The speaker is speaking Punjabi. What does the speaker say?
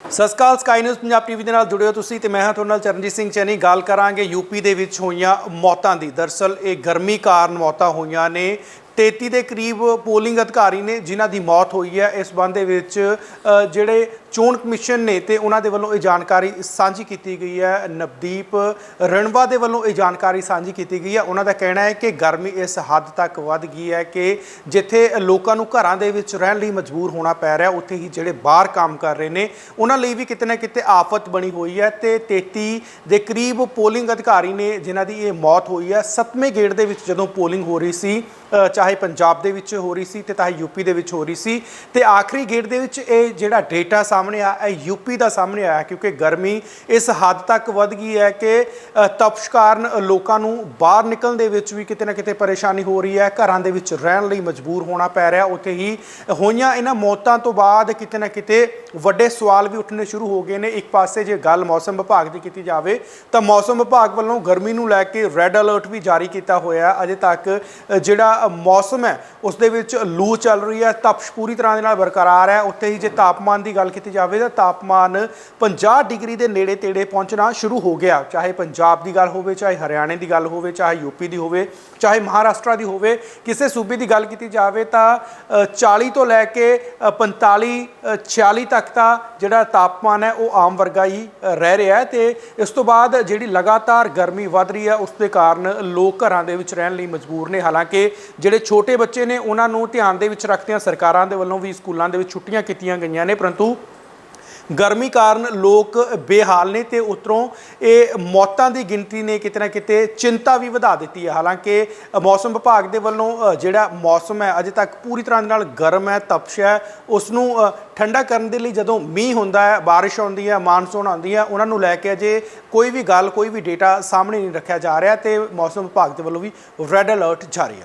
ਸਤਿ ਸ਼੍ਰੀ ਅਕਾਲ ਸਕਾਈ ਨਿਊਜ਼ ਪੰਜਾਬ ਟੀਵੀ ਦੇ ਨਾਲ ਜੁੜੇ ਹੋ ਤੁਸੀਂ ਤੇ ਮੈਂ ਹਾਂ ਤੁਹਾਡੇ ਨਾਲ ਚਰਨਜੀਤ ਸਿੰਘ ਚੈਨੀ। ਗੱਲ ਕਰਾਂਗੇ ਯੂਪੀ ਦੇ ਵਿੱਚ ਹੋਈਆਂ ਮੌਤਾਂ ਦੀ। ਦਰਸਲ ਇਹ ਗਰਮੀ ਕਾਰਨ ਮੌਤਾਂ ਹੋਈਆਂ ਨੇ। 33 ਦੇ ਕਰੀਬ ਪੋਲਿੰਗ ਅਧਿਕਾਰੀ ਨੇ ਜਿਨ੍ਹਾਂ ਦੀ ਮੌਤ ਹੋਈ ਹੈ। ਇਸ ਸੰਬੰਧ ਵਿੱਚ ਜਿਹੜੇ ਚੋਣ ਕਮਿਸ਼ਨ ਨੇ ਤੇ ਉਹਨਾਂ ਦੇ ਵੱਲੋਂ ਇਹ ਜਾਣਕਾਰੀ ਸਾਂਝੀ ਕੀਤੀ ਗਈ ਹੈ। ਨਵਦੀਪ ਰਣਵਾ ਦੇ ਵੱਲੋਂ ਇਹ ਜਾਣਕਾਰੀ ਸਾਂਝੀ ਕੀਤੀ ਗਈ ਹੈ। ਉਹਨਾਂ ਦਾ ਕਹਿਣਾ ਹੈ ਕਿ ਗਰਮੀ ਇਸ ਹੱਦ ਤੱਕ ਵੱਧ ਗਈ ਹੈ ਕਿ ਜਿੱਥੇ ਲੋਕਾਂ ਨੂੰ ਘਰਾਂ ਦੇ ਵਿੱਚ ਰਹਿਣ ਲਈ ਮਜਬੂਰ ਹੋਣਾ ਪੈ ਰਿਹਾ, ਉੱਥੇ ਹੀ ਜਿਹੜੇ ਬਾਹਰ ਕੰਮ ਕਰ ਰਹੇ ਨੇ, ਉਹਨਾਂ ਲਈ ਵੀ ਕਿਤੇ ਨਾ ਕਿਤੇ ਆਫਤ ਬਣੀ ਹੋਈ ਹੈ ਤੇ 33 ਦੇ ਕਰੀਬ ਪੋਲਿੰਗ ਅਧਿਕਾਰੀ ਨੇ ਜਿਨ੍ਹਾਂ ਦੀ ਇਹ ਮੌਤ ਹੋਈ ਹੈ, ਸੱਤਵੇਂ ਗੇੜ ਦੇ ਵਿੱਚ ਜਦੋਂ ਪੋਲਿੰਗ ਹੋ ਰਹੀ ਸੀ ਚਾਹੇ ਪੰਜਾਬ ਦੇ ਵਿੱਚ ਹੋ ਰਹੀ ਸੀ ਤੇ ਚਾਹੇ ਯੂਪੀ ਦੇ ਵਿੱਚ ਹੋ ਰਹੀ ਸੀ ਤੇ ਆਖਰੀ ਗੇੜ ਦੇ ਵਿੱਚ ਇਹ ਜਿਹੜਾ ਡੇਟਾ ਸਾਹਮਣੇ ਆ, ਇਹ ਯੂਪੀ ਦਾ ਸਾਹਮਣੇ ਆਇਆ ਕਿਉਂਕਿ ਗਰਮੀ ਇਸ ਹੱਦ ਤੱਕ ਵੱਧ ਗਈ ਹੈ ਕਿ ਤਪਸ਼ ਕਾਰਨ ਲੋਕਾਂ ਨੂੰ ਬਾਹਰ ਨਿਕਲਣ ਦੇ ਵਿੱਚ ਵੀ ਕਿਤੇ ਨਾ ਕਿਤੇ ਪਰੇਸ਼ਾਨੀ ਹੋ ਰਹੀ ਹੈ, ਘਰਾਂ ਦੇ ਵਿੱਚ ਰਹਿਣ ਲਈ ਮਜਬੂਰ ਹੋਣਾ ਪੈ ਰਿਹਾ, ਉੱਥੇ ਹੀ ਹੋਈਆਂ ਇਹਨਾਂ ਮੌਤਾਂ ਤੋਂ ਬਾਅਦ ਕਿਤੇ ਨਾ ਕਿਤੇ ਵੱਡੇ ਸਵਾਲ ਵੀ ਉੱਠਣੇ ਸ਼ੁਰੂ ਹੋ ਗਏ ਨੇ। ਇੱਕ ਪਾਸੇ ਜੇ ਗੱਲ ਮੌਸਮ ਵਿਭਾਗ ਦੀ ਕੀਤੀ ਜਾਵੇ, ਤਾਂ ਮੌਸਮ ਵਿਭਾਗ ਵੱਲੋਂ ਗਰਮੀ ਨੂੰ ਲੈ ਕੇ ਰੈੱਡ ਅਲਰਟ ਵੀ ਜਾਰੀ ਕੀਤਾ ਹੋਇਆ ਅਜੇ ਤੱਕ ਜਿਹੜਾ ਮੌਸਮ ਹੈ, ਉਸ ਦੇ ਵਿੱਚ ਲੂ ਚੱਲ ਰਹੀ ਹੈ, ਤਪਸ਼ ਪੂਰੀ ਤਰ੍ਹਾਂ ਦੇ ਨਾਲ ਬਰਕਰਾਰ ਹੈ। ਉੱਥੇ ਹੀ ਜੇ ਤਾਪਮਾਨ ਦੀ ਗੱਲ ਕੀਤੀ ਜਾਵੇ ਤਾਂ ਤਾਪਮਾਨ 50 ਡਿਗਰੀ ਦੇ ਨੇੜੇ ਤੇੜੇ ਪਹੁੰਚਣਾ ਸ਼ੁਰੂ ਹੋ ਗਿਆ। ਚਾਹੇ ਪੰਜਾਬ ਦੀ ਗੱਲ ਹੋਵੇ ਚਾਹੇ ਹਰਿਆਣੇ ਦੀ ਗੱਲ ਹੋਵੇ ਚਾਹੇ ਯੂਪੀ ਦੀ ਹੋਵੇ ਚਾਹੇ ਮਹਾਰਾਸ਼ਟਰ ਦੀ ਹੋਵੇ ਕਿਸੇ ਸੂਬੇ ਦੀ ਗੱਲ ਕੀਤੀ ਜਾਵੇ ਤਾਂ ਅ, 40 ਤੋਂ ਲੈ ਕੇ ਅ, 45 46 ਤੱਕ ਦਾ ਜਿਹੜਾ ਤਾਪਮਾਨ ਹੈ ਉਹ ਆਮ ਵਰਗਾ ਹੀ ਰਹਿ ਰਿਹਾ ਹੈ ਤੇ ਇਸ ਤੋਂ ਬਾਅਦ ਜਿਹੜੀ ਲਗਾਤਾਰ ਗਰਮੀ ਵੱਧ ਰਹੀ ਹੈ ਉਸ ਦੇ ਕਾਰਨ ਲੋਕ ਘਰਾਂ ਦੇ ਵਿੱਚ ਰਹਿਣ ਲਈ ਮਜਬੂਰ ਨੇ। ਹਾਲਾਂਕਿ ਜਿਹੜੇ ਛੋਟੇ ਬੱਚੇ ਨੇ ਉਹਨਾਂ ਨੂੰ ਧਿਆਨ ਦੇ ਵਿੱਚ ਰੱਖਦਿਆਂ ਸਰਕਾਰਾਂ ਦੇ ਵੱਲੋਂ ਵੀ ਸਕੂਲਾਂ ਦੇ ਵਿੱਚ ਛੁੱਟੀਆਂ ਕੀਤੀਆਂ ਗਈਆਂ ਨੇ ਪਰੰਤੂ ਗਰਮੀ ਕਾਰਨ ਲੋਕ ਬੇਹਾਲ ਨੇ ਤੇ ਉਤਰੋਂ ਇਹ ਮੌਤਾਂ ਦੀ ਗਿਣਤੀ ਨੇ ਕਿਤੇ ਨਾ ਕਿਤੇ ਚਿੰਤਾ ਵੀ ਵਧਾ ਦਿੱਤੀ ਹੈ। ਹਾਲਾਂਕਿ, ਮੌਸਮ ਵਿਭਾਗ ਦੇ ਵੱਲੋਂ ਜਿਹੜਾ ਮੌਸਮ ਹੈ, ਅਜੇ ਤੱਕ ਪੂਰੀ ਤਰ੍ਹਾਂ ਦੇ ਨਾਲ ਗਰਮ ਹੈ, ਤਪਸ਼ ਹੈ। ਉਸ ਨੂੰ ਠੰਡਾ ਕਰਨ ਦੇ ਲਈ ਜਦੋਂ ਮੀਂਹ ਹੁੰਦਾ ਹੈ, ਬਾਰਿਸ਼ ਆਉਂਦੀ ਹੈ, ਮਾਨਸੂਨ ਆਉਂਦੀ ਹੈ, ਉਹਨਾਂ ਨੂੰ ਲੈ ਕੇ ਅਜੇ ਕੋਈ ਵੀ ਗੱਲ, ਕੋਈ ਵੀ ਡੇਟਾ ਸਾਹਮਣੇ ਨਹੀਂ ਰੱਖਿਆ ਜਾ ਰਿਹਾ ਤੇ ਮੌਸਮ ਵਿਭਾਗ ਦੇ ਵੱਲੋਂ ਵੀ ਰੈੱਡ ਅਲਰਟ ਜਾਰੀ ਹੈ।